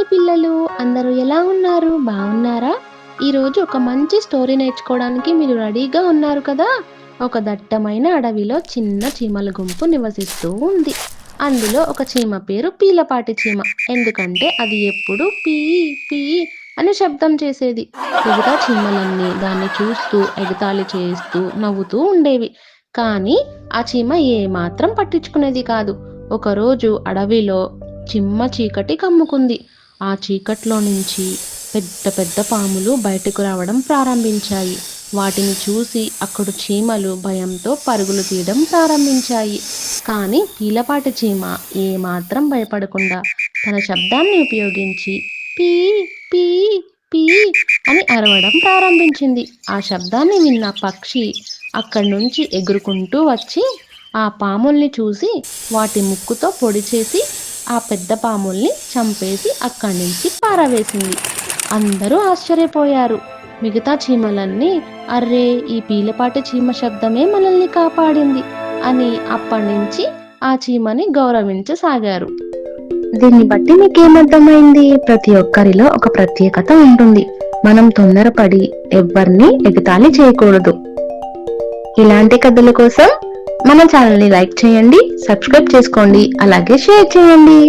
Hi పిల్లలు అందరూ ఎలా ఉన్నారు? బాగున్నారా? ఈరోజు ఒక మంచి స్టోరీ నేర్చుకోవడానికి మీరు రెడీగా ఉన్నారు కదా? ఒక దట్టమైన అడవిలో చిన్న చీమల గుంపు నివసిస్తూ ఉంది. అందులో ఒక చీమ పేరు పీలపాటి చీమ. ఎందుకంటే అది ఎప్పుడు పీ పీ అని శబ్దం చేసేది. మిగతా చీమలన్నీ దాన్ని చూస్తూ ఎగతాళి చేస్తూ నవ్వుతూ ఉండేవి. కానీ ఆ చీమ ఏమాత్రం పట్టించుకునేది కాదు. ఒకరోజు అడవిలో చిమ్మ చీకటి కమ్ముకుంది. ఆ చీకట్లో నుంచి పెద్ద పెద్ద పాములు బయటకు రావడం ప్రారంభించాయి. వాటిని చూసి అక్కడ చీమలు భయంతో పరుగులు తీయడం ప్రారంభించాయి. కానీ పీలపాటి చీమ ఏమాత్రం భయపడకుండా తన శబ్దాన్ని ఉపయోగించి పీ పీ పీ అని అరవడం ప్రారంభించింది. ఆ శబ్దాన్ని విన్న పక్షి అక్కడి నుంచి ఎగురుకుంటూ వచ్చి ఆ పాముల్ని చూసి వాటి ముక్కుతో పొడి చేసి ఆ పెద్ద పాముల్ని చంపేసి అక్కడి నుంచి పారవేసింది. అందరూ ఆశ్చర్యపోయారు. మిగతా చీమలన్నీ అర్రే ఈ పీలపాటి చీమ శబ్దమే మనల్ని కాపాడింది అని అప్పటి నుంచి ఆ చీమని గౌరవించసాగారు. దీన్ని బట్టి నీకేమర్థమైంది ప్రతి ఒక్కరిలో ఒక ప్రత్యేకత ఉంటుంది. మనం తొందరపడి ఎవ్వరిని ఎగతాళి చేయకూడదు. ఇలాంటి కథల కోసం మన ఛానల్ని లైక్ చేయండి సబ్స్క్రైబ్ చేసుకోండి అలాగే షేర్ చేయండి.